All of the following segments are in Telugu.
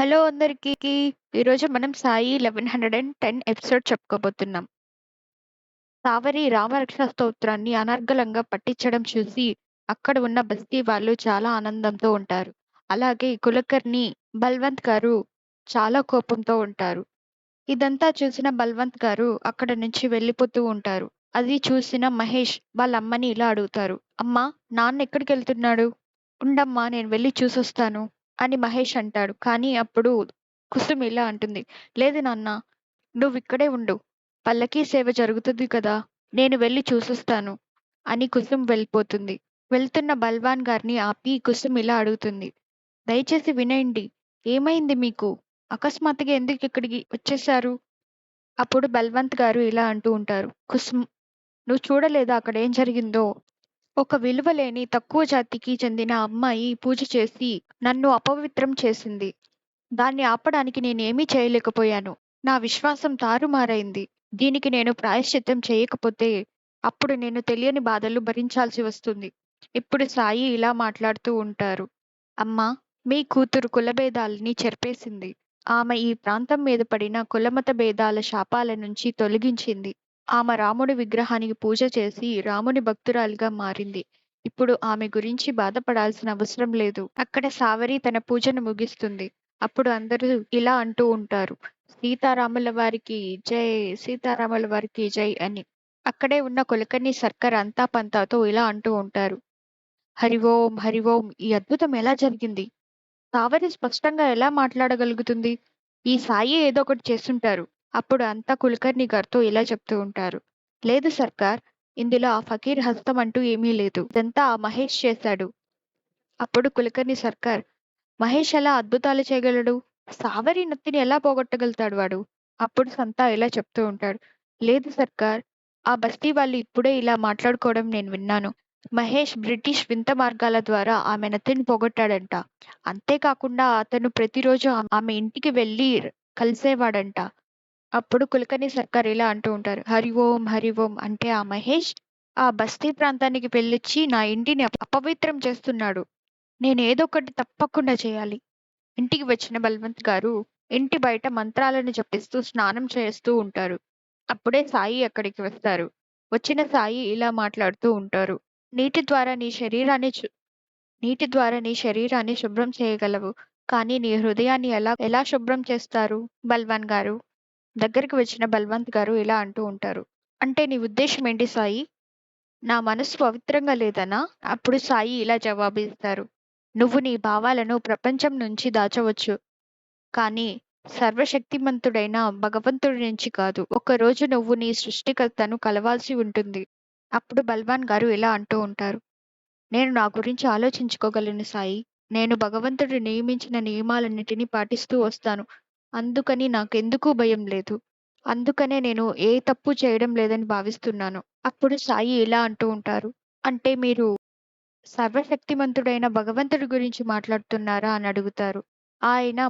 హలో అందరికీ. ఈరోజు మనం 'సాయి 1110' ఎపిసోడ్ చెప్పుకోబోతున్నాం. సావరి రామరక్ష స్తోత్రాన్ని అనర్గళంగా పట్టించడం చూసి అక్కడ ఉన్న బస్తీ వాళ్ళు చాలా ఆనందంతో ఉంటారు. అలాగే కులకర్ణి, బల్వంత్ గారు చాలా కోపంతో ఉంటారు. ఇదంతా చూసిన బల్వంత్ గారు అక్కడ నుంచి వెళ్ళిపోతూ ఉంటారు. అది చూసిన మహేష్ వాళ్ళ అమ్మని ఇలా అడుగుతారు. అమ్మా! నాన్న ఎక్కడికి వెళ్తున్నాడు ఉండమ్మా నేను వెళ్ళి చూసొస్తాను అని మహేష్ అంటాడు. కానీ అప్పుడు కుసుమ్ ఇలా అంటుంది. లేదు నాన్నా! నువ్విక్కడే ఉండు. పల్లకీ సేవ జరుగుతుంది కదా! నేను వెళ్ళి చూసొస్తాను అని కుసుమ్ వెళ్ళిపోతుంది. వెళ్తున్న బల్వాన్ గారిని ఆపి కుసుమ్ ఇలా అడుగుతుంది. దయచేసి వినయండి ఏమైంది మీకు? అకస్మాత్తుగా ఎందుకు ఇక్కడికి వచ్చేశారు? అప్పుడు బల్వంత్ గారు ఇలా అంటూ ఉంటారు. కుసుమ్ నువ్వు చూడలేదా అక్కడ ఏం జరిగిందో? ఒక విలువలేని తక్కువ జాతికి చెందిన అమ్మాయి పూజ చేసి నన్ను అపవిత్రం చేసింది. దాన్ని ఆపడానికి నేనేమీ చేయలేకపోయాను. నా విశ్వాసం తారుమారైంది. దీనికి నేను ప్రాయశ్చిత్తం చేయకపోతే అప్పుడు నేను తెలియని బాధలు భరించాల్సి వస్తుంది. ఇప్పుడు సాయి ఇలా మాట్లాడుతూ ఉంటారు. అమ్మా! మీ కూతురు కులభేదాలని చెరిపేసింది. ఆమె ఈ ప్రాంతం మీద పడిన కులమత భేదాల శాపాల నుంచి తొలగించింది. ఆమె రాముడి విగ్రహానికి పూజ చేసి రాముని భక్తురాలిగా మారింది. ఇప్పుడు ఆమె గురించి బాధపడాల్సిన అవసరం లేదు. అక్కడ సావరి తన పూజను ముగిస్తుంది. అప్పుడు అందరూ ఇలా అంటూ ఉంటారు. సీతారాముల వారికి జై సీతారాముల వారికి జై అని. అక్కడే ఉన్న కొలకన్ని సర్కార్ అంతా పంతాతో ఇలా అంటూ ఉంటారు. హరి ఓం హరి ఓం ఈ అద్భుతం ఎలా జరిగింది? సావరి స్పష్టంగా ఎలా మాట్లాడగలుగుతుంది? ఈ సాయి ఏదో ఒకటి చేస్తుంటారు అప్పుడు అంతా కులకర్ణి గారితో ఇలా చెప్తూ ఉంటారు. లేదు సర్కార్ ఇందులో ఆ ఫకీర్ హస్తం అంటూ ఏమీ లేదు. ఇదంతా ఆ మహేష్ చేశాడు. అప్పుడు కులకర్ణి సర్కార్ మహేష్ ఎలా అద్భుతాలు చేయగలడు? సావరి నత్తిని ఎలా పోగొట్టగలుగుతాడు వాడు? అప్పుడు సంతా ఇలా చెప్తూ ఉంటాడు. లేదు సర్కార్ ఆ బస్తీ వాళ్ళు ఇప్పుడే ఇలా మాట్లాడుకోవడం నేను విన్నాను. మహేష్ బ్రిటిష్ వింత మార్గాల ద్వారా ఆమె నత్తిని పోగొట్టాడంట. అంతేకాకుండా అతను ప్రతిరోజు ఆమె ఇంటికి వెళ్ళి కలిసేవాడంట. అప్పుడు కులకర్ణి సర్కార్ ఇలా అంటూ ఉంటారు. హరి ఓం హరి ఓం అంటే ఆ మహేష్ ఆ బస్తీ ప్రాంతానికి వెళ్ళిచ్చి నా ఇంటిని అపవిత్రం చేస్తున్నాడు. నేను ఏదో ఒకటి తప్పకుండా చేయాలి. ఇంటికి వచ్చిన బల్వంత్ గారు ఇంటి బయట మంత్రాలను జపిస్తూ స్నానం చేస్తూ ఉంటారు. అప్పుడే సాయి అక్కడికి వస్తారు. వచ్చిన సాయి ఇలా మాట్లాడుతూ ఉంటారు. నీటి ద్వారా నీ శరీరాన్ని నీటి ద్వారా నీ శరీరాన్ని శుభ్రం చేయగలవు. కానీ నీ హృదయాన్ని ఎలా ఎలా శుభ్రం చేస్తారు బల్వాన్ గారు? దగ్గరికి వచ్చిన బల్వంత్ గారు ఇలా అంటూ ఉంటారు. అంటే నీ ఉద్దేశం ఏంటి సాయి? నా మనసు పవిత్రంగా లేదనా? అప్పుడు సాయి ఇలా జవాబిస్తారు. నువ్వు నీ భావాలను ప్రపంచం నుంచి దాచవచ్చు. కానీ సర్వశక్తిమంతుడైన భగవంతుడి నుంచి కాదు. ఒకరోజు నువ్వు నీ సృష్టికర్తను కలవాల్సి ఉంటుంది. అప్పుడు బల్వాన్ గారు ఇలా అంటూ ఉంటారు. నేను నా గురించి ఆలోచించుకోగలను సాయి. నేను భగవంతుడు నియమించిన నియమాలన్నిటినీ పాటిస్తూ వస్తాను. అందుకని నాకెందుకూ భయం లేదు. అందుకనే నేను ఏ తప్పు చేయడం లేదని భావిస్తున్నాను. అప్పుడు సాయి ఇలా అంటూ ఉంటారు. అంటే మీరు సర్వశక్తిమంతుడైన భగవంతుడి గురించి మాట్లాడుతున్నారా అని అడుగుతారు. ఆయన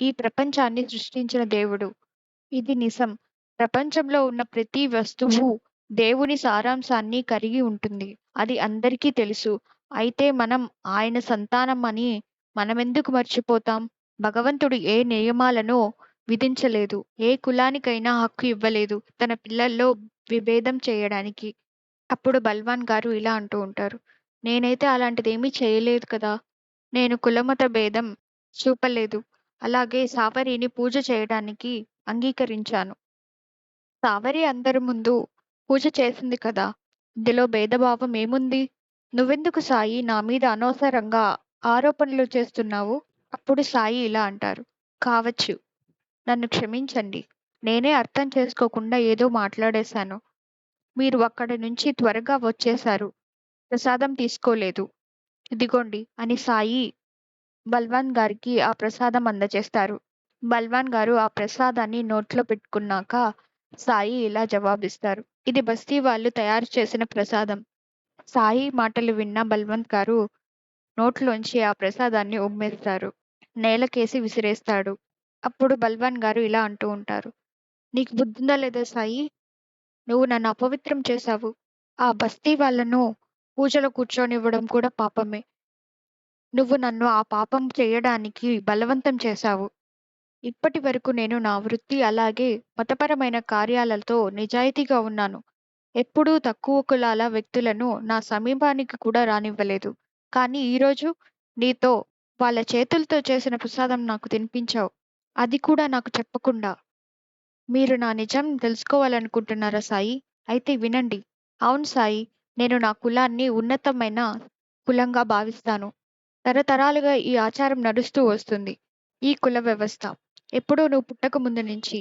ఈ ప్రపంచాన్ని సృష్టించిన దేవుడు. ఇది నిజం. ప్రపంచంలో ఉన్న ప్రతి వస్తువు దేవుని సారాంశాన్ని కలిగి ఉంటుంది. అది అందరికీ తెలుసు. అయితే మనం ఆయన సంతానం అని మనమెందుకు మర్చిపోతాం? భగవంతుడు ఏ నియమాలను విధించలేదు. ఏ కులానికైనా హక్కు ఇవ్వలేదు తన పిల్లల్లో విభేదం చేయడానికి. అప్పుడు బల్వాన్ గారు ఇలా అంటూ ఉంటారు. నేనైతే అలాంటిదేమీ చేయలేదు కదా! నేను కులమత భేదం చూపలేదు. అలాగే సావరిని పూజ చేయడానికి అంగీకరించాను. సావరి అందరి ముందు పూజ చేసింది కదా! ఇందులో భేదభావం ఏముంది? నువ్వెందుకు సాయి నా మీద అనవసరంగా ఆరోపణలు చేస్తున్నావు? అప్పుడు సాయి ఇలా అంటారు. కావచ్చు. నన్ను క్షమించండి. నేనే అర్థం చేసుకోకుండా ఏదో మాట్లాడేశాను. మీరు అక్కడి నుంచి త్వరగా వచ్చేశారు. ప్రసాదం తీసుకోలేదు. ఇదిగోండి అని సాయి బల్వాన్ గారికి ఆ ప్రసాదం అందజేస్తారు. బల్వాన్ గారు ఆ ప్రసాదాన్ని నోట్లో పెట్టుకున్నాక సాయి ఇలా జవాబిస్తారు. ఇది బస్తీ వాళ్ళు తయారు చేసిన ప్రసాదం. సాయి మాటలు విన్న బల్వంత్ గారు నోట్లోంచి ఆ ప్రసాదాన్ని ఉమ్మేస్తారు. నేలకేసి విసిరేస్తాడు. అప్పుడు బల్వాన్ గారు ఇలా అంటూ ఉంటారు. నీకు బుద్ధుందా లేదా సాయి? నువ్వు నన్ను అపవిత్రం చేశావు. ఆ బస్తీ వాళ్ళను పూజలో కూర్చొనివ్వడం కూడా పాపమే. నువ్వు నన్ను ఆ పాపం చేయడానికి బలవంతం చేశావు. ఇప్పటి వరకు నేను నా వృత్తి అలాగే మతపరమైన కార్యాలతో నిజాయితీగా ఉన్నాను. ఎప్పుడూ తక్కువ కులాల వ్యక్తులను నా సమీపానికి కూడా రానివ్వలేదు. కానీ ఈరోజు నీతో వాళ్ళ చేతులతో చేసిన ప్రసాదం నాకు తినిపించావు. అది కూడా నాకు చెప్పకుండా. మీరు నా నిజం తెలుసుకోవాలనుకుంటున్నారా సాయి? అయితే వినండి. అవును సాయి. నేను నా కులాన్ని ఉన్నతమైన కులంగా భావిస్తాను. తరతరాలుగా ఈ ఆచారం నడుస్తూ వస్తుంది. ఈ కుల వ్యవస్థ. ఎప్పుడో నువ్వు పుట్టక ముందు నుంచి.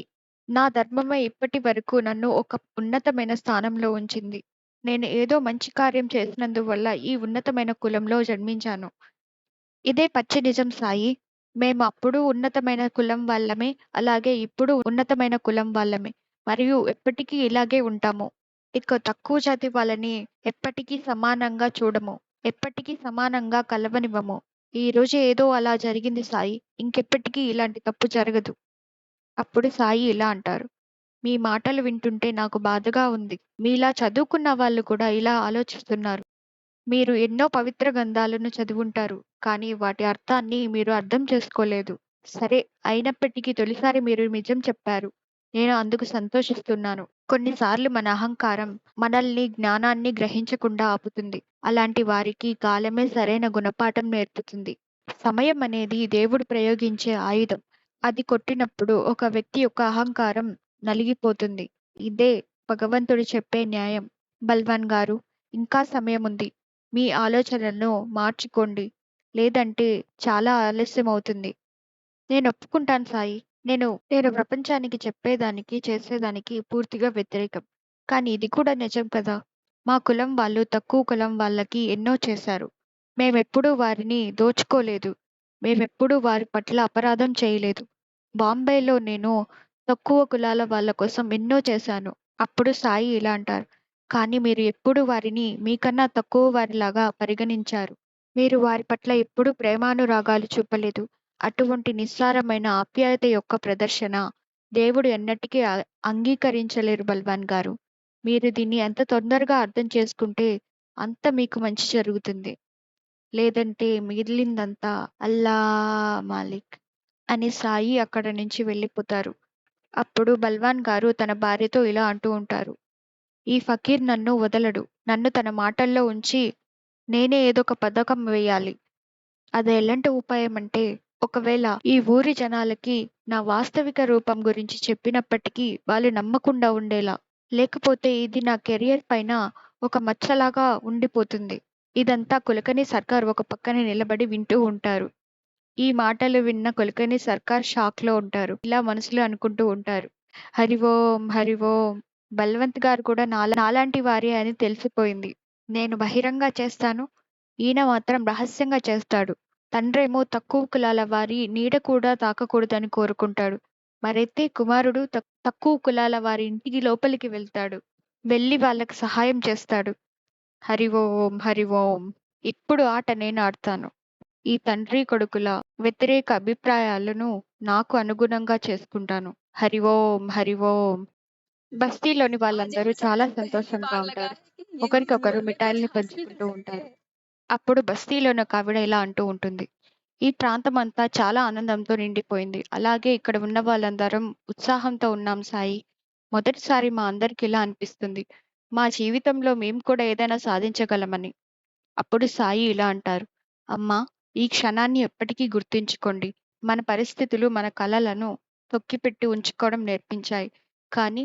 నా ధర్మమే ఇప్పటి వరకు నన్ను ఒక ఉన్నతమైన స్థానంలో ఉంచింది. నేను ఏదో మంచి కార్యం చేసినందువల్ల ఈ ఉన్నతమైన కులంలో జన్మించాను. ఇదే పచ్చి నిజం సాయి. మేము అప్పుడు ఉన్నతమైన కులం వాళ్ళమే. అలాగే ఇప్పుడు ఉన్నతమైన కులం వాళ్ళమే. మరియు ఎప్పటికీ ఇలాగే ఉంటాము. ఇక తక్కువ జాతి వాళ్ళని ఎప్పటికీ సమానంగా చూడము. ఎప్పటికీ సమానంగా కలవనివ్వము. ఈరోజు ఏదో అలా జరిగింది సాయి. ఇంకెప్పటికీ ఇలాంటి తప్పు జరగదు. అప్పుడు సాయి ఇలా అంటారు. మీ మాటలు వింటుంటే నాకు బాధగా ఉంది. మీలా చదువుకున్న వాళ్ళు కూడా ఇలా ఆలోచిస్తున్నారు. మీరు ఎన్నో పవిత్ర గ్రంథాలను చదివుంటారు. కానీ వాటి అర్థాన్ని మీరు అర్థం చేసుకోలేదు. సరే అయినప్పటికీ తొలిసారి మీరు నిజం చెప్పారు. నేను అందుకు సంతోషిస్తున్నాను. కొన్నిసార్లు మన అహంకారం మనల్ని జ్ఞానాన్ని గ్రహించకుండా ఆపుతుంది. అలాంటి వారికి కాలమే సరైన గుణపాఠం నేర్పుతుంది. సమయం అనేది దేవుడు ప్రయోగించే ఆయుధం. అది కొట్టినప్పుడు ఒక వ్యక్తి యొక్క అహంకారం నలిగిపోతుంది. ఇదే భగవంతుడు చెప్పే న్యాయం. బల్వాన్ గారు ఇంకా సమయం ఉంది మీ ఆలోచనలను మార్చుకోండి. లేదంటే చాలా ఆలస్యం అవుతుంది నేను ఒప్పుకుంటాను సాయి. నేను నేను ప్రపంచానికి చెప్పేదానికి, చేసేదానికి పూర్తిగా వ్యతిరేకం. కానీ ఇది కూడా నిజం కదా! మా కులం వాళ్ళు తక్కువ కులం వాళ్ళకి ఎన్నో చేశారు. మేమెప్పుడూ వారిని దోచుకోలేదు. మేమెప్పుడూ వారి పట్ల అపరాధం చేయలేదు. బాంబేలో నేను తక్కువ కులాల వాళ్ళ కోసం ఎన్నో చేశాను. అప్పుడు సాయి ఇలా అంటారు. కానీ మీరు ఎప్పుడూ వారిని మీకన్నా తక్కువ వారిలాగా పరిగణించారు. మీరు వారి పట్ల ఎప్పుడూ ప్రేమానురాగాలు చూపలేదు. అటువంటి నిస్సారమైన ఆప్యాయత యొక్క ప్రదర్శన దేవుడు ఎన్నటికీ అంగీకరించలేరు బల్వాన్ గారు. మీరు దీన్ని ఎంత తొందరగా అర్థం చేసుకుంటే అంత మీకు మంచి జరుగుతుంది. లేదంటే మిగిలిందంతా అల్లా మాలిక్ అని సాయి అక్కడ నుంచి వెళ్ళిపోతారు. అప్పుడు బల్వాన్ గారు తన భార్యతో ఇలా అంటూ ఉంటారు. ఈ ఫకీర్ నన్ను వదలడు. నన్ను తన మాటల్లో ఉంచి నేనే ఏదొక పథకం వేయాలి. అది ఎలాంటి ఉపాయం అంటే ఒకవేళ ఈ ఊరి జనాలకి నా వాస్తవిక రూపం గురించి చెప్పినప్పటికీ వాళ్ళు నమ్మకుండా ఉండేలా. లేకపోతే ఇది నా కెరియర్ పైన ఒక మచ్చలాగా ఉండిపోతుంది. ఇదంతా కులకని సర్కార్ ఒక పక్కన నిలబడి వింటూ ఉంటారు. ఈ మాటలు విన్న కులకని సర్కార్ షాక్‌లో ఉంటారు. ఇలా మనసులో అనుకుంటూ ఉంటారు. హరి ఓం! హరి ఓం! బల్వంత్ గారు కూడా నాలా నాలాంటి వారే అని తెలిసిపోయింది. నేను బహిరంగ చేస్తాను. ఈయన మాత్రం రహస్యంగా చేస్తాడు. తండ్రేమో తక్కువ కులాల వారి నీడ కూడా తాకకూడదని కోరుకుంటాడు. మరైతే కుమారుడు తక్కువ కులాల వారి ఇంటికి లోపలికి వెళ్తాడు. వెళ్ళి వాళ్ళకి సహాయం చేస్తాడు. హరి ఓం! హరి ఓం! ఇప్పుడు ఆట నేను ఆడతాను. ఈ తండ్రి కొడుకుల వ్యతిరేక అభిప్రాయాలను నాకు అనుగుణంగా చేసుకుంటాను. హరి ఓం! హరి ఓం! బస్తీలోని వాళ్ళందరూ చాలా సంతోషంగా ఉంటారు. ఒకరికొకరు మిఠాయిల్ని పంచుకుంటూ ఉంటారు. అప్పుడు బస్తీలోని ఒక ఆవిడ ఇలా అంటూ ఉంటుంది. ఈ ప్రాంతమంతా చాలా ఆనందంతో నిండిపోయింది. అలాగే ఇక్కడ ఉన్న వాళ్ళందరం ఉత్సాహంతో ఉన్నాం సాయి. మొదటిసారి మా అందరికి ఇలా అనిపిస్తుంది. మా జీవితంలో మేము కూడా ఏదైనా సాధించగలమని. అప్పుడు సాయి ఇలా అంటారు. అమ్మా! ఈ క్షణాన్ని ఎప్పటికీ గుర్తుంచుకోండి. మన పరిస్థితులు మన కలలను తొక్కిపెట్టి ఉంచుకోవడం నేర్పించాయి. కానీ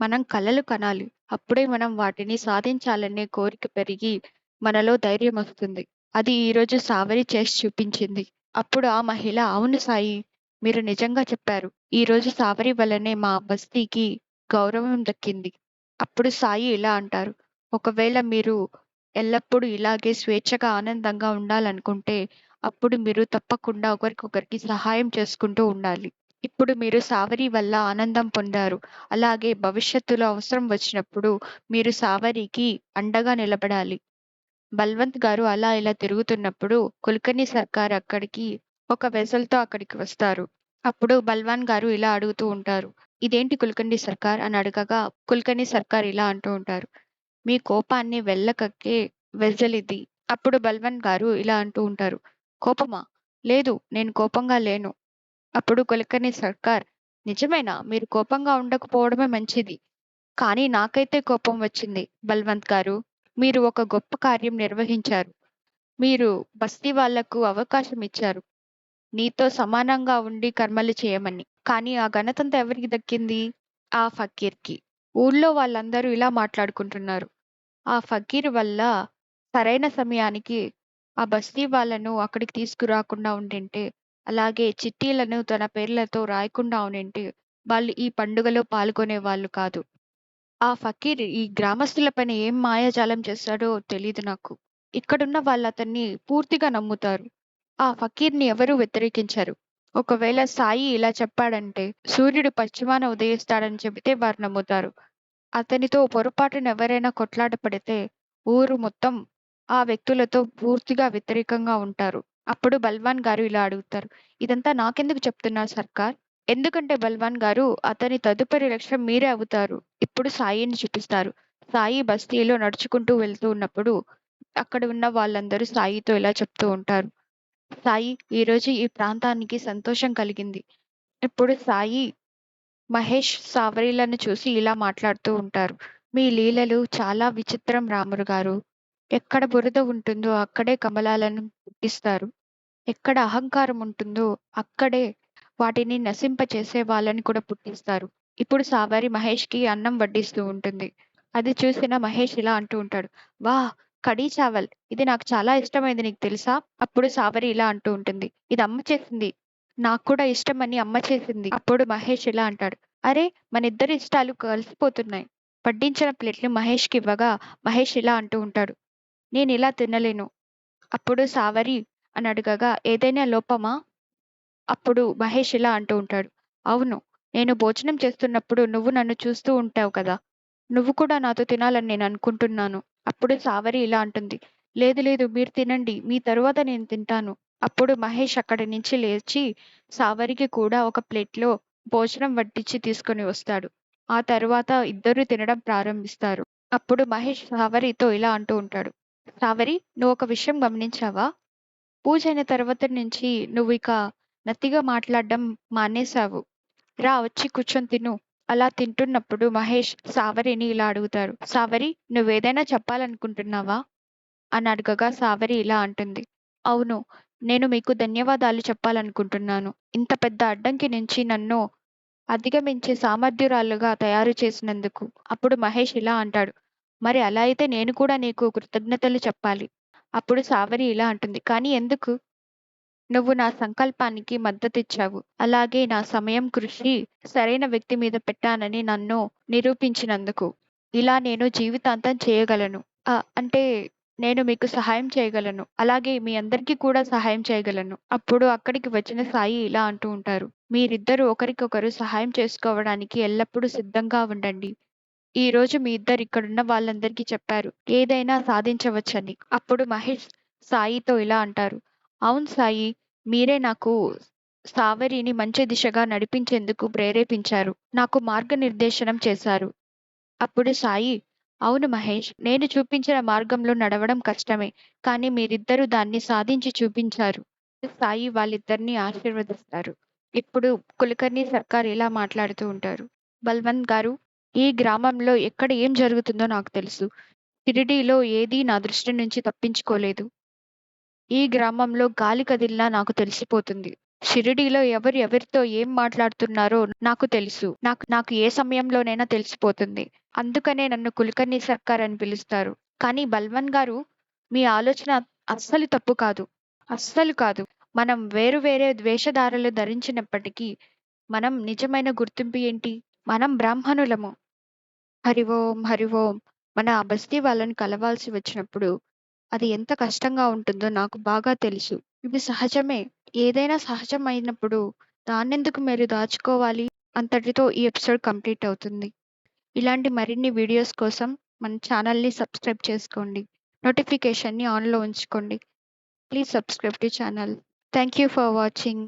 మనం కలలు కనాలి. అప్పుడే మనం వాటిని సాధించాలనే కోరిక పెరిగి మనలో ధైర్యం వస్తుంది అది ఈరోజు సావరి చేసి చూపించింది. అప్పుడు ఆ మహిళ అవును సాయి! మీరు నిజంగా చెప్పారు. ఈరోజు సావరి వల్లనే మా బస్తీకి గౌరవం దక్కింది. అప్పుడు సాయి ఇలా అంటారు. ఒకవేళ మీరు ఎల్లప్పుడూ ఇలాగే స్వేచ్ఛగా, ఆనందంగా ఉండాలనుకుంటే అప్పుడు మీరు తప్పకుండా ఒకరికొకరికి సహాయం చేసుకుంటూ ఉండాలి. ఇప్పుడు మీరు సావరి వల్ల ఆనందం పొందారు. అలాగే భవిష్యత్తులో అవసరం వచ్చినప్పుడు మీరు సావరికి అండగా నిలబడాలి. బల్వంత్ గారు అలా ఇలా తిరుగుతున్నప్పుడు కుల్కర్ణి సర్కార్ అక్కడికి ఒక వెసల్‌తో అక్కడికి వస్తారు. అప్పుడు బల్వాన్ గారు ఇలా అడుగుతూ ఉంటారు. ఇదేంటి కుల్కర్ణి సర్కార్ అని అడగగా కుల్కర్ణి సర్కార్ ఇలా అంటూ ఉంటారు. మీ కోపాన్ని వెళ్ళకక్కే వెసలిది. అప్పుడు బల్వన్ గారు ఇలా అంటూ ఉంటారు. కోపమా? లేదు నేను కోపంగా లేను. అప్పుడు కులకర్ణి సర్కార్ నిజమేనా? మీరు కోపంగా ఉండకపోవడమే మంచిది. కానీ నాకైతే కోపం వచ్చింది. బల్వంత్ గారు మీరు ఒక గొప్ప కార్యం నిర్వహించారు. మీరు బస్తీ వాళ్ళకు అవకాశం ఇచ్చారు. నీతో సమానంగా ఉండి కర్మలు చేయమని. కానీ ఆ ఘనతంత ఎవరికి దక్కింది? ఆ ఫకీర్కి. ఊళ్ళో వాళ్ళందరూ ఇలా మాట్లాడుకుంటున్నారు. ఆ ఫకీర్ వల్ల సరైన సమయానికి ఆ బస్తీ వాళ్ళను అక్కడికి తీసుకురాకుండా ఉండింటే అలాగే చిట్టీలను తన పేర్లతో రాయకుండా ఉండింటే. వాళ్ళు ఈ పండుగలో పాల్గొనే వాళ్ళు కాదు. ఆ ఫకీర్ ఈ గ్రామస్తుల పైన ఏం మాయాజాలం చేస్తాడో తెలియదు నాకు. ఇక్కడున్న వాళ్ళు అతన్ని పూర్తిగా నమ్ముతారు. ఆ ఫకీర్ని ఎవరూ వ్యతిరేకించరు. ఒకవేళ సాయి ఇలా చెప్పాడంటే సూర్యుడు పశ్చిమాన ఉదయిస్తాడని చెబితే వారు నమ్ముతారు. అతనితో పొరపాటున ఎవరైనా కొట్లాట పడితే ఊరు మొత్తం ఆ వ్యక్తులతో పూర్తిగా వ్యతిరేకంగా ఉంటారు. అప్పుడు బల్వాన్ గారు ఇలా అడుగుతారు ఇదంతా నాకెందుకు చెప్తున్నారు సర్కార్? ఎందుకంటే బల్వాన్ గారు అతని తదుపరి లక్ష్యం మీరే అవుతారు. ఇప్పుడు సాయిని చూపిస్తారు. సాయి బస్తీలో నడుచుకుంటూ వెళ్తూ ఉన్నప్పుడు అక్కడ ఉన్న వాళ్ళందరూ సాయితో ఇలా చెప్తూ ఉంటారు. సాయి ఈరోజు ఈ ప్రాంతానికి సంతోషం కలిగింది. ఇప్పుడు సాయి మహేష్ సావరీలను చూసి ఇలా మాట్లాడుతూ ఉంటారు. మీ లీలలు చాలా విచిత్రం రాముడు గారు. ఎక్కడ బురద ఉంటుందో అక్కడే కమలాలను పుట్టిస్తారు. ఎక్కడ అహంకారం ఉంటుందో అక్కడే వాటిని నశింపచేసే వాళ్ళని కూడా పుట్టిస్తారు. ఇప్పుడు సావారి మహేష్కి అన్నం వడ్డిస్తూ ఉంటుంది. అది చూసిన మహేష్ ఇలా అంటూ ఉంటాడు వా కడీ చావల్. ఇది నాకు చాలా ఇష్టమైంది నీకు తెలుసా? అప్పుడు సావరి ఇలా అంటూ ఉంటుంది ఇది అమ్మ చేసింది. నాకు కూడా ఇష్టమని అమ్మ చేసింది. అప్పుడు మహేష్ ఇలా అంటాడు అరే మన ఇద్దరి ఇష్టాలు కలిసిపోతున్నాయి. వడ్డించిన ప్లేట్లు మహేష్కి ఇవ్వగా మహేష్ ఇలా అంటూ ఉంటాడు నేను ఇలా తినలేను. అప్పుడు సావరి అని అడగగా ఏదైనా లోపమా? అప్పుడు మహేష్ ఇలా అంటూ ఉంటాడు అవును నేను భోజనం చేస్తున్నప్పుడు నువ్వు నన్ను చూస్తూ ఉంటావు కదా. నువ్వు కూడా నాతో తినాలని నేను అనుకుంటున్నాను. అప్పుడు సావరి ఇలా అంటుంది లేదు లేదు మీరు తినండి మీ తరువాత నేను తింటాను. అప్పుడు మహేష్ అక్కడి నుంచి లేచి సావరికి కూడా ఒక ప్లేట్లో భోజనం వడ్డించి తీసుకొని వస్తాడు. ఆ తర్వాత ఇద్దరు తినడం ప్రారంభిస్తారు. అప్పుడు మహేష్ సావరితో ఇలా అంటూ ఉంటాడు సావరి నువ్వు ఒక విషయం గమనించావా? పూజ అయిన తర్వాత నుంచి నువ్వు ఇక నత్తిగా మాట్లాడడం మానేశావు. రా వచ్చి కూర్చొని తిను. అలా తింటున్నప్పుడు మహేష్ సావరిని ఇలా అడుగుతారు సావరి నువ్వేదైనా చెప్పాలనుకుంటున్నావా? అని అడగగా సావరి ఇలా అంటుంది. అవును నేను మీకు ధన్యవాదాలు చెప్పాలనుకుంటున్నాను. ఇంత పెద్ద అడ్డంకి నుంచి నన్ను అధిగమించే సామర్థ్యురాలుగా తయారు చేసినందుకు. అప్పుడు మహేష్ ఇలా అంటాడు. మరి అలా అయితే నేను కూడా నీకు కృతజ్ఞతలు చెప్పాలి. అప్పుడు సావరి ఇలా అంటుంది. కానీ ఎందుకు? నువ్వు నా సంకల్పానికి మద్దతిచ్చావు. అలాగే నా సమయం కృషి సరైన వ్యక్తి మీద పెట్టానని నన్ను నిరూపించినందుకు. ఇలా నేను జీవితాంతం చేయగలను. అంటే నేను మీకు సహాయం చేయగలను. అలాగే మీ అందరికీ కూడా సహాయం చేయగలను. అప్పుడు అక్కడికి వచ్చిన సాయి ఇలా అంటూ ఉంటారు. మీరిద్దరూ ఒకరికొకరు సహాయం చేసుకోవడానికి ఎల్లప్పుడూ సిద్ధంగా ఉండండి. ఈ రోజు మీ ఇద్దరు ఇక్కడున్న వాళ్ళందరికీ చెప్పారు. ఏదైనా సాధించవచ్చని. అప్పుడు మహేష్ సాయితో ఇలా అంటారు. అవును సాయి మీరే నాకు సావరిని మంచి దిశగా నడిపించేందుకు ప్రేరేపించారు. నాకు మార్గనిర్దేశనం చేశారు. అప్పుడు సాయి అవును మహేష్ నేను చూపించిన మార్గంలో నడవడం కష్టమే కానీ మీరిద్దరూ దాన్ని సాధించి చూపించారు. సాయి వాళ్ళిద్దరిని ఆశీర్వదిస్తారు. ఇప్పుడు కులకర్ణి సర్కార్ ఇలా మాట్లాడుతూ ఉంటారు. బల్వంత్ గారు ఈ గ్రామంలో ఎక్కడ ఏం జరుగుతుందో నాకు తెలుసు. షిరిడీలో ఏదీ నా దృష్టి నుంచి తప్పించుకోలేదు. ఈ గ్రామంలో గాలి కదిలినా నాకు తెలిసిపోతుంది. షిరిడీలో ఎవరు ఎవరితో ఏం మాట్లాడుతున్నారో నాకు తెలుసు. నాకు నాకు ఏ సమయంలోనైనా తెలిసిపోతుంది. అందుకనే నన్ను కులకర్ణి సర్కార్ అని పిలుస్తారు. కానీ బల్వన్ గారు మీ ఆలోచన అస్సలు తప్పు కాదు. అస్సలు కాదు. మనం వేరు వేరే ద్వేషధారలు ధరించినప్పటికీ మనం నిజమైన గుర్తింపు ఏంటి? మనం బ్రాహ్మణులము. హరి ఓం హరి ఓం. మన ఆ బస్తీ వాళ్ళని కలవాల్సి వచ్చినప్పుడు అది ఎంత కష్టంగా ఉంటుందో నాకు బాగా తెలుసు. ఇది సహజమే. ఏదైనా సహజమైనప్పుడు దాన్నెందుకు మీరు దాచుకోవాలి? అంతటితో ఈ ఎపిసోడ్ కంప్లీట్ అవుతుంది. ఇలాంటి మరిన్ని వీడియోస్ కోసం మన ఛానల్ని సబ్స్క్రైబ్ చేసుకోండి. నోటిఫికేషన్ని ఆన్లో ఉంచుకోండి. Please subscribe to channel. Thank you for watching.